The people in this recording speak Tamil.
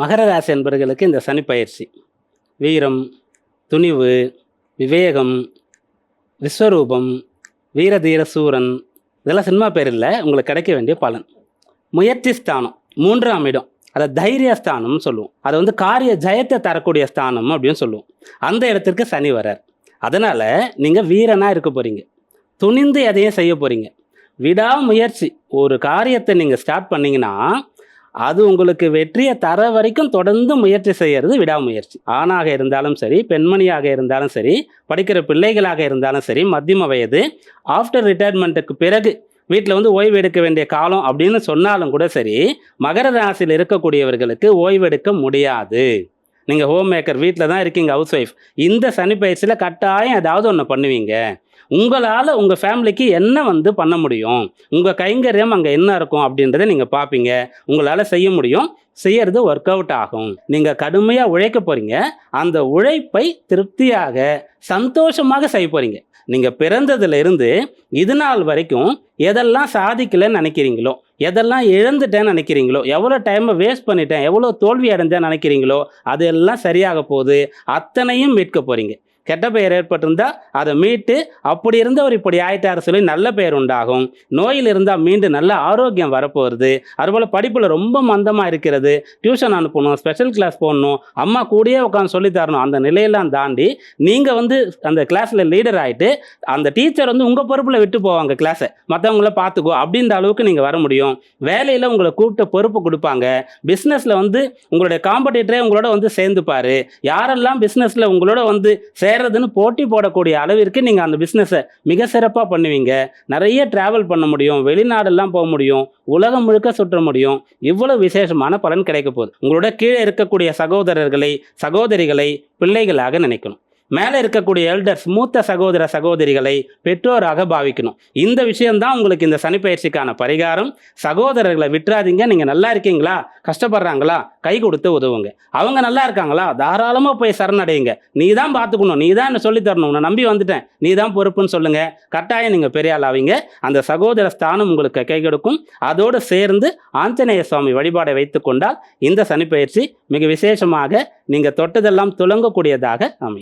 மகர ராசி என்பவர்களுக்கு இந்த சனி பயிற்சி. வீரம் துணிவு விவேகம் விஸ்வரூபம் வீரதீர சூரன் இதெல்லாம் சினிமா பேர் இல்லை உங்களுக்கு கிடைக்க வேண்டிய பலன். முயற்சி ஸ்தானம் மூன்றாம் இடம். அதை தைரிய ஸ்தானம்னு சொல்லுவோம். அதை வந்து காரிய ஜெயத்தை தரக்கூடிய ஸ்தானம் அப்படின்னு சொல்லுவோம். அந்த இடத்திற்கு சனி வரார். அதனால் நீங்கள் வீரனாக இருக்க போகிறீங்க துணிந்து எதையும் செய்ய போகிறீங்க விடாமுயற்சி. ஒரு காரியத்தை நீங்கள் ஸ்டார்ட் பண்ணிங்கன்னா அது உங்களுக்கு வெற்றியை தர வரைக்கும் தொடர்ந்து முயற்சி செய்யறது விடாமுயற்சி. ஆணாக இருந்தாலும் சரி பெண்மணியாக இருந்தாலும் சரி படிக்கிற பிள்ளைகளாக இருந்தாலும் சரி மத்தியம வயது ஆஃப்டர் ரிட்டையர்மெண்ட்டுக்கு பிறகு வீட்டில் வந்து ஓய்வு எடுக்க வேண்டிய காலம் அப்படின்னு சொன்னாலும் கூட சரி மகர ராசியில் இருக்கக்கூடியவர்களுக்கு ஓய்வெடுக்க முடியாது. நீங்கள் ஹோம் மேக்கர் வீட்டில் தான் இருக்கீங்க ஹவுஸ் ஒய்ஃப் இந்த சனி பயிற்சியில் கட்டாயம் ஏதாவது ஒன்று பண்ணுவீங்க. உங்களால் உங்கள் ஃபேமிலிக்கு என்ன வந்து பண்ண முடியும்? உங்கள் கைங்கரியம் அங்கே என்ன இருக்கும் அப்படின்றத நீங்கள் பார்ப்பீங்க உங்களால் செய்ய முடியும். செய்யறது ஒர்க் அவுட் ஆகும். நீங்கள் கடுமையாக உழைக்க போகிறீங்க அந்த உழைப்பை திருப்தியாக சந்தோஷமாக செய்ய போகிறீங்க நீங்கள் பிறந்ததுலேருந்து இது நாள் வரைக்கும் எதெல்லாம் சாதிக்கலைன்னு நினைக்கிறீங்களோ எதெல்லாம் இழந்துட்டேன்னு நினைக்கிறீங்களோ எவ்வளோ டைமை வேஸ்ட் பண்ணிட்டேன் எவ்வளோ தோல்வி அடைஞ்சேன்னு நினைக்கிறீங்களோ அதெல்லாம் சரியாக போகுது. அத்தனையும் மீட்க போகிறீங்க கெட்ட பெயர் ஏற்பட்டிருந்தால் அதை மீட்டு அப்படி இருந்தவர் இப்படி ஆயிட்டாரு சொல்லி நல்ல பெயர் உண்டாகும். நோயில் இருந்தால் மீண்டும் நல்ல ஆரோக்கியம் வரப்போகிறது அதுபோல் படிப்பில் ரொம்ப மந்தமாக இருக்கிறது. டியூஷன் அனுப்பணும் ஸ்பெஷல் கிளாஸ் போடணும் அம்மா கூடயே உட்காந்து சொல்லி தரணும் அந்த நிலையெல்லாம் தாண்டி நீங்கள் வந்து அந்த கிளாஸில் லீடர் ஆகிட்டு அந்த டீச்சர் வந்து உங்கள் பொறுப்பில் விட்டு போவாங்க கிளாஸை மற்றவங்கள பார்த்துக்கோ அப்படின்ற அளவுக்கு நீங்கள் வர முடியும். வேலையில் உங்களை கூப்பிட்டு பொறுப்பு கொடுப்பாங்க. பிஸ்னஸில் வந்து உங்களுடைய காம்படிட்டரே உங்களோட வந்து சேர்ந்துப்பார். யாரெல்லாம் பிஸ்னஸில் உங்களோட வந்து சேர்றதுன்னு போட்டி போடக்கூடிய அளவிற்கு நீங்கள் அந்த பிஸ்னஸை மிக சிறப்பாக பண்ணுவீங்க. நிறைய ட்ராவல் பண்ண முடியும். வெளிநாடெல்லாம் போக முடியும். உலகம் முழுக்க சுற்ற முடியும். இவ்வளவு விசேஷமான பலன் கிடைக்க போகுது. உங்களோட கீழே இருக்கக்கூடிய சகோதரர்களை சகோதரிகளை பிள்ளைகளாக நினைக்கணும். மேலே இருக்கக்கூடிய எல்டர்ஸ் மூத்த சகோதர சகோதரிகளை பெற்றோராக பாவிக்கணும். இந்த விஷயம்தான் உங்களுக்கு இந்த சனிப்பயிற்சிக்கான பரிகாரம். சகோதரர்களை விட்டுறாதீங்க. நீங்கள் நல்லா இருக்கீங்களா? கஷ்டப்படுறாங்களா? கை கொடுத்து உதவுங்க. அவங்க நல்லா இருக்காங்களா? தாராளமாக போய் சரணடையுங்க. நீ தான் பார்த்துக்கணும். நீ தான் என்ன சொல்லித் தரணும். உன்னை நம்பி வந்துட்டேன். நீ தான் பொறுப்புன்னு சொல்லுங்கள் கட்டாயம் நீங்கள் பெரிய ஆள் ஆவீங்க. அந்த சகோதர ஸ்தானம் உங்களுக்கு கை கொடுக்கும். அதோடு சேர்ந்து ஆஞ்சநேய சுவாமி வழிபாடை வைத்துக்கொண்டால் இந்த சனிப்பயிற்சி மிக விசேஷமாக நீங்கள் தொட்டதெல்லாம் துலங்கக்கூடியதாக அமையும்.